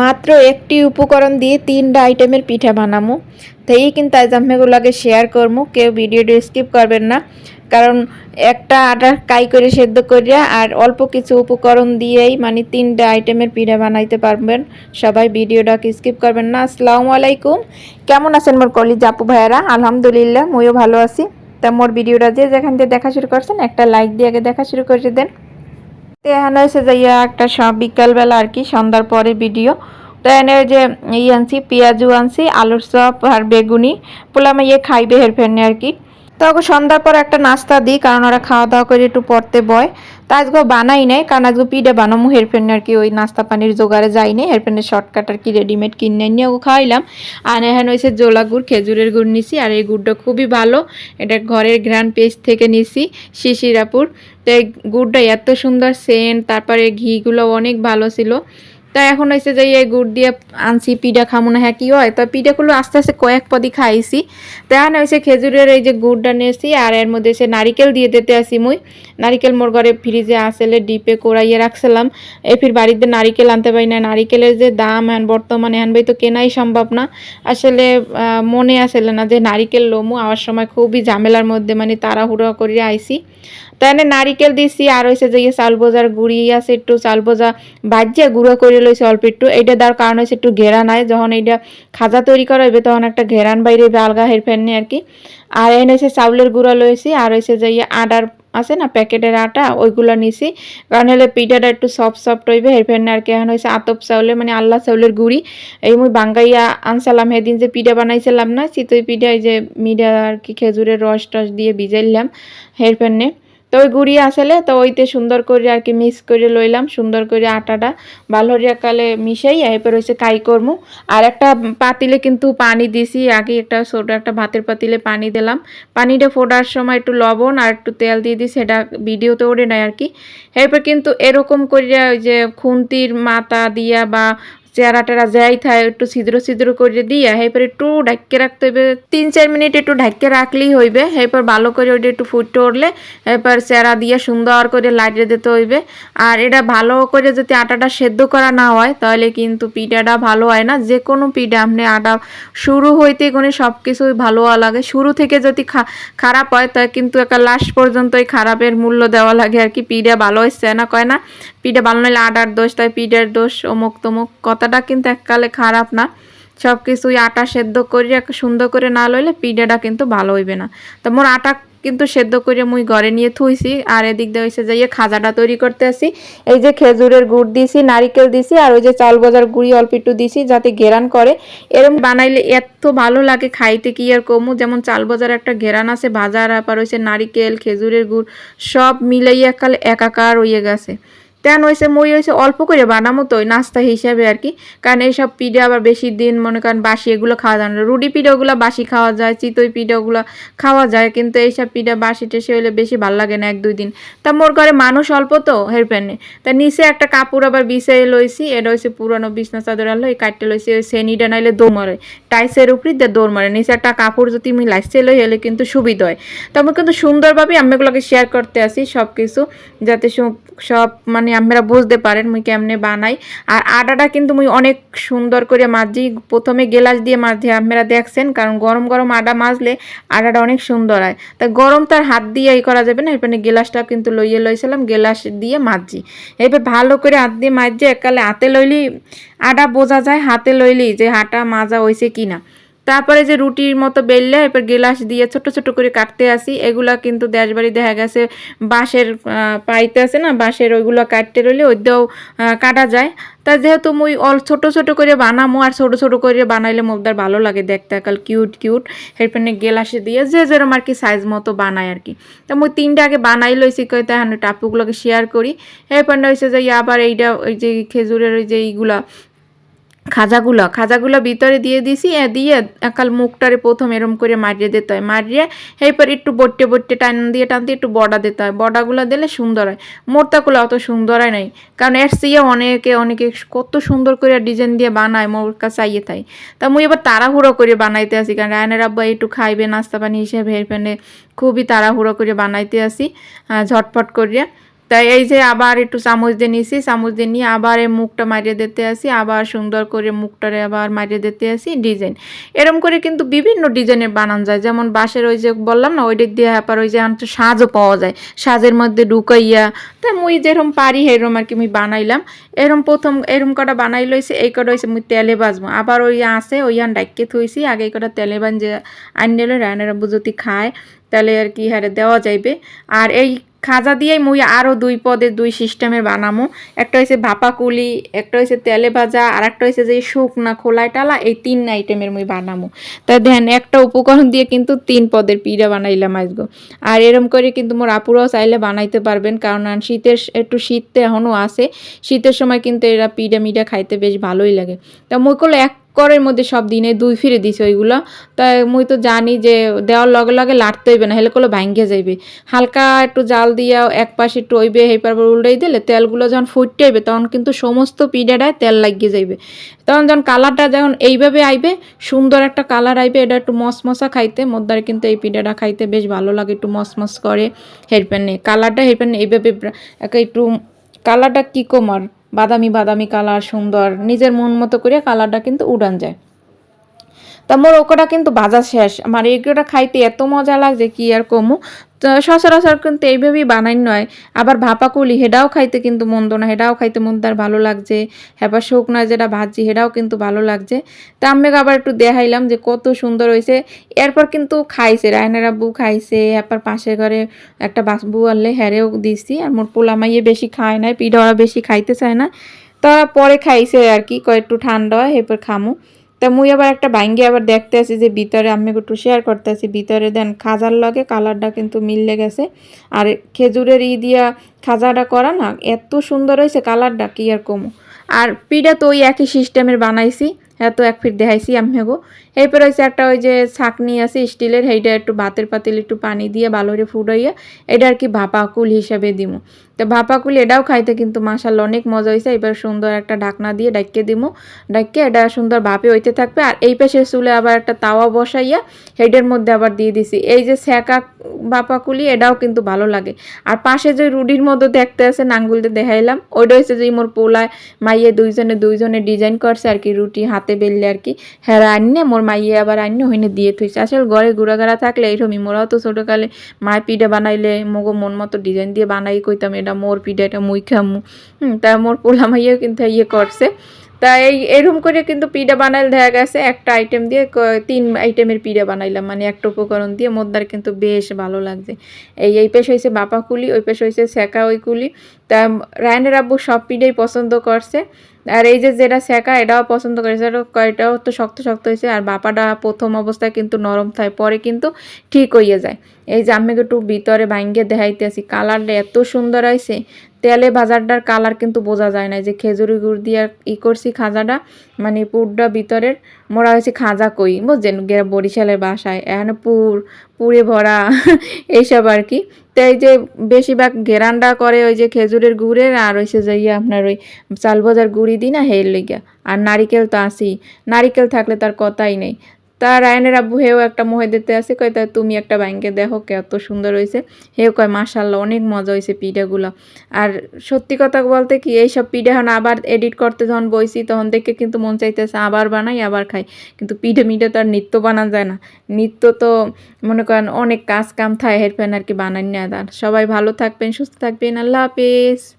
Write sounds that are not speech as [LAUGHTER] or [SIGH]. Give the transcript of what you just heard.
মাত্র একটি উপকরণ দিয়ে তিনটা আইটেমের পিঠা বানামু। তাই কিন্তু আজ আমি শেয়ার করব কেউ ভিডিওটি স্কিপ করবেন না। কারণ একটা আটা কাই করে সেদ্ধ করিয়া আর অল্প কিছু উপকরণ দিয়েই মানে তিনটা আইটেমের পিঠা বানাইতে পারবেন। সবাই ভিডিওটাকে স্কিপ করবেন না। আসসালামু আলাইকুম। কেমন আছেন মোর কলিজ আপু ভাইয়ারা? আলহামদুলিল্লাহ, মইও ভালো আছি। তা মোর ভিডিওটা যে যেখান থেকে দেখা শুরু করছেন, একটা লাইক দিয়ে আগে দেখা শুরু করে দেন। এখানে হয়েছে যাইয়া একটা সব বিকালবেলা আর কি, সন্ধ্যার পরে ভিডিও তো এনে যে ই আনছি, পেঁয়াজু আনছি, আলুর চপ আর বেগুনি। পোলাম ইয়ে খাইবে হেরফেরনে আর কি। তো ওকে সন্ধ্যার পর একটা নাস্তা দিই, কারণ ওরা খাওয়া দাওয়া করে একটু পড়তে বয়। তা আজকে বানাই নাই, কারণ আজকে পিঠে বানামু হেরফেরনে আর কি ওই নাস্তা পানির জোগাড়ে যাই নাই শর্টকাট আর কি রেডিমেড কিনে নিয়ে ওকে খাওয়াইলাম। আর এখানে হয়েছে জোলা গুড়, খেজুরের গুড় নিছি, আর এই গুড়টা খুবই ভালো। এটা ঘরের গ্র্যান্ড পেস্ট থেকে নিছি, শিশিরাপুর। তো এই গুড়টা এত সুন্দর, সেন্ট, তারপরে ঘিগুলো অনেক ভালো ছিল। তা এখন হয়েছে যে এই গুড় দিয়ে আনছি, পিঠা খামো না হ্যাঁ কি হয়? তা পিঠাগুলো আস্তে আস্তে কয়েক পদি খাইছি। তা এখন হয়েছে খেজুরের এই যে গুড়টা নিয়েছি, আর এর মধ্যে সে নারিকেল দিয়ে দিতে আসি মুই। নারিকেল মোর ঘরে ফ্রিজে আসলে ডিপে কোরাইয়ে রাখছিলাম। এই ফির বাড়িতে নারিকেল আনতে পারি না নারিকেলের যে দাম এখন বর্তমানে, এখন ভাই তো কেনাই সম্ভব না। আসলে মনে আসলে না যে নারিকেল লোমু, আওয়ার সময় খুবই ঝামেলার মধ্যে মানে তাড়াহুড়ো করে আইছি। তাই নারিকেল দিছি, আর হয়েছে যে চাল বোজার গুড়ি আছে, একটু চাল বোজা বাজিয়া গুঁড়ো করে লইছে অল্প একটু। এইটা দেওয়ার কারণ হচ্ছে একটু ঘেরা নাই। যখন এইটা খাজা তৈরি করা হইবে, তখন একটা ঘেরান বাইরে আলগা হেরফের নিয়ে আর কি। আর এনে হচ্ছে চাউলের গুঁড়া লইছি, আর হয়েছে যে ইয়ে আটার আছে না, প্যাকেটের আটা, ওইগুলো নিছি। কারণ হলে পিঠাটা একটু সফট সফট হইবে হেরফের আর কি। এখন হয়েছে আতপ চাউলে মানে আল্লাহ চাউলের গুড়ি। এই মুই বাঙ্গাইয়া আনসালাম সেদিন যে পিঠা বানাইছিলাম না, চিতই পিঠা, এই যে মিডা আর কি খেজুরের রস টস দিয়ে ভিজাইলাম হেরফের তো ওই গুড়ি আসলে, তো ওইতে সুন্দর করে আর কি মিক্স করে লইলাম, সুন্দর করে আটাটা। বালহরিয়া কালে মিশাই, এরপর হচ্ছে কাই করমু আর একটা পাতিলে কিন্তু পানি দিছি, আগে একটা ছোটো একটা ভাতের পাতিলে পানি দিলাম। পানিটা ফোটার সময় একটু লবণ আর একটু তেল দিয়ে দিই সেটা ভিডিওতে ওঠে নেয় আর কি। এরপর কিন্তু এরকম করিয়া ওই যে খুন্তির মাথা দিয়া বা চেহারা টেরা যাই থায় একটু ছিদ্র ছিদ্র করে দিয়া এরপর একটু ঢাক্কে রাখতে হইবে। তিন চার মিনিট একটু ঢাক্কে রাখলেই হইবে এরপর ভালো করে ওইটা একটু ফুটতে উঠলে এরপর চেহারা দিয়ে সুন্দর করে লাইটে দিতে হইবে। আর এটা ভালো করে যদি আটাটা সেদ্ধ করা না হয়, তাহলে কিন্তু পিঠাটা ভালো হয় না। যে কোনো পিঠা আপনি আটা শুরু হইতে কোনো সব কিছুই ভালো লাগে। শুরু থেকে যদি খারাপ হয়, তা কিন্তু একটা লাস্ট পর্যন্ত ওই খারাপের মূল্য দেওয়া লাগে। আর কি পিঠা ভালো হচ্ছে না কয় না? পিঠা ভালো নইলে আটার দোষ, তাই পিঠার দোষ অমুক তমুক কথাটা কিন্তু এককালে খারাপ না। সব কিছুই আটা সেদ্ধ করে সুন্দর করে না লইলে পিঠাটা কিন্তু ভালো হইবে না। তো মোর আটা কিন্তু সেদ্ধ করে মুই ঘরে নিয়ে থুইছি, আর এদিক দিয়ে হয়েছে যাইয়ে খাজাটা তৈরি করতে আসি। এই যে খেজুরের গুড় দিছি, নারিকেল দিছি, আর ওই যে চাল বাজার গুড়ি অল্প একটু দিছি যাতে ঘেরান করে। এরম বানাইলে এত ভালো লাগে খাইতে, কি আর কমু? যেমন চাল বাজার একটা ঘেরান আছে, ভাজার আবার হয়েছে নারিকেল, খেজুরের গুড়, সব মিলাইয়া কালে একাকার হইয়ে গেছে। তেন হয়েছে মই হয়েছে অল্প করে বানামো তো নাস্তা হিসাবে আর কি। কারণ এইসব পিঠে আবার বেশি দিন, মনে করেন বাসি এগুলো খাওয়া যায় না। রুটি পিঠাগুলো বাসি খাওয়া যায়, চিতই পিঠাগুলো খাওয়া যায়, কিন্তু এইসব পিঠা বাসি টেসে হলে বেশি ভালো লাগে না এক দুই দিন। তা মোর ঘরে মানুষ অল্প তো হেরপেনে তা নিচে একটা কাপড় আবার বিছাই লইছি, এটা হচ্ছে পুরানো বিছনা চাদর আলো এই কাটতে লইছি, ওই সেনিটা নাইলে দৌড় মারে টাইসের উপরই দিয়ে দৌড় মারে নিচে একটা কাপড় যদি আমি লাইসে লই হলে কিন্তু সুবিধা হয়। তো আমি কিন্তু সুন্দরভাবে আমি এগুলোকে শেয়ার করতে আসি সব কিছু যাতে সব মানে আপনারা বুঝতে পারেন মুই কেমনে বানাই। আর আটাটা কিন্তু মুই অনেক সুন্দর করে মাজি। প্রথমে গেলাস দিয়ে মাঝে আপনারা দেখছেন, কারণ গরম গরম আটা মাজলে আটাটা অনেক সুন্দর হয়। তা গরম তার হাত দিয়ে এই করা যাবে না, এরপরে গেলাসটা কিন্তু লইয়ে লইছিলাম, গেলাস দিয়ে মাজি। এবার ভালো করে হাত দিয়ে মাজি একালে হাতে লইলি আটা বোঝা যায়, হাতে লইলি যে হাটা মাজা হয়েছে কিনা। তারপরে যে রুটির মতো বেললে এরপর গেলাস দিয়ে ছোট ছোট করে কাটতে আসি। এগুলা কিন্তু দেশবাড়ি দেখা গেছে বাঁশের পাইতে আছে না, বাঁশের ওইগুলো কাটতে রইলে ওই দিয়েও কাটা যায়। তা যেহেতু মুই অল ছোট ছোট করে বানামো আর ছোট ছোট করে বানাইলে মোদার ভালো লাগে দেখতে, একাল কিউট কিউট। এরপরে গেলাসে দিয়ে যে যেরকম আর কি সাইজ মতো বানায় আর কি। তা মুই তিনটা আগে বানাই লইছি কই তাহলে টাপুগুলোকে শেয়ার করি। এরপরে হয়েছে যে আবার এইটা ওই যে খেজুরের ওই যে এইগুলা খাজাগুলো খাজাগুলো ভিতরে দিয়ে দিছি দিয়ে একাল মুখটারে প্রথম এরম করে মারিয়ে দিতে হয়। মারিয়ে এরপর একটু বট্টে বট্টে টান দিয়ে টানতে একটু বড়া দিতে হয়। বড়াগুলো দিলে সুন্দর হয়। মোরতাগুলো অত সুন্দর হয় নাই। কারণ এর চেয়ে অনেকে অনেকে কত সুন্দর করে ডিজাইন দিয়ে বানায় মোর কাছে আইয়ে থাই। তা মুই এবার তাড়াহুড়ো করে বানাইতে আসি। কারণ রায়নের আব্বা একটু খাইবে নাস্তা পানি হিসেবে এরপরে খুবই তাড়াহুড়ো করে বানাইতে আসি আহ, ঝটপট করিয়া। তাই এই যে আবার একটু চামচ দিয়ে নিছি, চামচ দিয়ে নিয়ে আবার এই মুখটা মারিয়ে দিতে আসি, আবার সুন্দর করে মুখটারে আবার মারিয়ে দিতে আসি ডিজাইন। এরম করে কিন্তু বিভিন্ন ডিজাইনের বানান যায়, যেমন বাঁশের ওই যে বললাম না ওই দিক দিয়ে আবার ওই যে সাজও পাওয়া যায়, সাজের মধ্যে ঢুকাইয়া। তা মুই যেরকম পারি সেরকম আর কি মুই বানাইলাম। এরম প্রথম এরম কটা বানাই লইছে, এই কটা হয়েছে মুই তেলে বাজবো। আবার ওই আছে ওই আন ডাইকে থইছি, আগে এই কটা তেলে বান যে বাঞ্জে আনলে রায়নের বুঝতি খায়, তাহলে আর কি হারে দেওয়া যাইবে। আর এই খাজা দিয়েই মুই আরও দুই পদের দুই সিস্টেমের বানামো। একটা হয়েছে ভাপা কুলি, একটা হয়েছে তেলে ভাজা, আর একটা হয়েছে যে শুকনা খোলায় টালা, এই তিন আইটেমের মুই বানামো। তা দেন একটা উপকরণ দিয়ে কিন্তু তিন পদের পিঠা বানাইলাম আজগো। আর এরম করে কিন্তু মোর আপুরাও চাইলে বানাইতে পারবেন, কারণ শীতের একটু শীত এখনও আছে। শীতের সময় কিন্তু এরা পিঠা মিঠা খাইতে বেশ ভালোই লাগে। তা মুই করলে এক করের মধ্যে সব দিনে দুই ফিরে দিছে ওইগুলো। তাই মুই তো জানি যে দেওয়ার লগে লগে লাটতে হইবে না হেলে করলে ভাঙ্গে যাইবে। হালকা একটু জাল দিয়া এক পাশে একটু ওইবে হেপার উল্টাই দিলে তেলগুলো যখন ফুটতে আইবে তখন কিন্তু সমস্ত পিঠাটায় তেল লাগিয়ে যাইবে। তখন যখন কালারটা যখন এইভাবে আইবে, সুন্দর একটা কালার আইবে, এটা একটু মশমশা খাইতে, মদ্দারে কিন্তু এই পিঠাটা খাইতে বেশ ভালো লাগে, একটু মসমস করে, হেরপেনে কালারটা হেরপেনে এইভাবে ব্রা- একটু কালারটা কী কমার? বাদামি বাদামি কালার সুন্দর। নিজের মন মতো করে কালারটা কিন্তু উড়ান যায়। তা মোর ওকটা কিন্তু ভাজা শেষ। আমার এগুলোটা খাইতে এত মজা লাগছে, কি আর কমু? তো সচরাচর কিন্তু এইভাবেই বানাই নয়। আবার ভাপা কুলি হেডাও খাইতে কিন্তু মন্দ না, হেডাও খাইতে মন্দার ভালো লাগছে। হ্যাঁ শুকনা যেটা ভাজি হেডাও কিন্তু ভালো লাগছে। তা আমি আবার একটু দেখাইলাম যে কত সুন্দর হয়েছে এরপর কিন্তু খাইছে, রায়নার আব্বু খাইছে এরপর পাশের ঘরে একটা বাসবু আনলে হ্যারেও দিছি। আর মোর পোলা মাইয়ে বেশি খায় না পিঠা বেশি খাইতে চায় না। তারা পরে খাইছে আর কি, কয়েকটু ঠান্ডা হয় এরপর খামু। তা মুই আবার একটা ভাঙ্গি আবার দেখতে আছি যে ভিতরে আমি একটু শেয়ার করতে আছি। ভিতরে দেন খাজার লগে কালারটা কিন্তু মিললে গেছে। আর খেজুরের ই দিয়া খাজাটা করা না, এত সুন্দর হয়েছে কালারটা কি আর কমো। আর পিঠা তো ওই একই সিস্টেমের বানাইছি, এত এক ফিট দেখাইছি আমি হেগো। এরপর হয়েছে একটা ওই যে ছাকনি আছে স্টিলের সেইটা একটু ভাতের পাতিল একটু পানি দিয়ে ভালো করে ফুটাইয়া, এটা আর কি ভাপাকুল হিসাবে দিমু। তো ভাপাকুল এটাও খাইতে কিন্তু মাসাল অনেক মজা হয়েছে এবার সুন্দর একটা ঢাকনা দিয়ে ডাইকে দিমু। ডাইকে এটা সুন্দর ভাপে হইতে থাকবে। আর এই পাশে চুলে আবার একটা তাওয়া বসাইয়া হেডের মধ্যে আবার দিয়ে দিছি। এই যে স্যাকা বাপাকুলি এটাও কিন্তু ভালো লাগে। আর পাশে যে রুডির মধ্যে দেখতে আছে নাঙ্গুলতে দেখাইলাম, ওইটা হচ্ছে যে মোর পোলায় মাইয়ে দুইজনে দুইজনে ডিজাইন করছে আর কি, রুটি হাতে বেললে আর কি। হ্যাঁ আননে মোর মাইয়ে আবার আননে হইনে দিয়ে থইছে। আসলে ঘরে ঘুরাঘাড়া থাকলে এইরকমই। মোরাও তো ছোটোকালে মায় পিঠা বানাইলে, মগো মন মতো ডিজাইন দিয়ে বানাই কইতাম এটা মোর পিঠা, এটা মুই খামু। তা মোর পোলা মাইয়াও কিন্তু ইয়ে করছে। তা এই এরকম করে কিন্তু পিঠা বানাইলে দেখা গেছে, একটা আইটেম দিয়ে তিন আইটেমের পিঠা বানাইলাম। মানে একটা উপকরণ দিয়ে মোদ্দার কিন্তু বেশ ভালো লাগছে। এই এই পেশ হয়েছে বাপা কুলি, ওই পেশ হয়েছে সেকা ওই কুলি। তা রায়নের আব্বু সব পিঠাই পছন্দ করছে। আর এই যে যেটা শেখা, এটাও পছন্দ করেছে। এটাও তো শক্ত শক্ত হয়েছে। আর বাপাটা প্রথম অবস্থায় কিন্তু নরম থাকে, পরে কিন্তু ঠিক হইয়া যায়। এই যে আমি একটু ভিতরে ভাঙ্গে দেখাইতেছি, কালারটা এত সুন্দর হয়েছে তেলে ভাজারটার কালার কিন্তু বোঝা যায় না। যে খেজুরি গুড় দিয়ে ই করছি খাজাটা মানে পুরটা ভিতরের মোরা হয়েছে খাজা কই, বুঝছেন? বরিশালের বাসায়, এখানে পুর, পুরে ভরা, [LAUGHS] এইসব আর কি। তো এই যে বেশিরভাগ ঘেরানটা করে ওই যে খেজুরের গুড়ের, আর হয়েছে যে আপনার ওই চাল ভাজার গুড়ি দিই না, হের লেগা আর নারিকেল তো আসি নারিকেল থাকলে তার কথাই নেই। তা রায়নের আব্বু হেও একটা মোহে দিতে আসে কয় তা তুমি একটা ব্যাংকে দেখো কত সুন্দর হয়েছে হেও কয় মাশাল্লাহ অনেক মজা হয়েছে পিঠাগুলো। আর সত্যি কথা বলতে কি, এইসব পিঠা এখন আবার এডিট করতে যখন বইছি, তখন দেখে কিন্তু মন চাইতেছে আবার বানাই, আবার খাই। কিন্তু পিঠে মিঠে তো আর নিত্য বানানো যায় না। নিত্য তো মনে করেন অনেক কাজ কাম থাকে হেরফেন আর কি বানাই না সবাই ভালো থাকবেন, সুস্থ থাকবেন, আল্লাহ হাফিজ।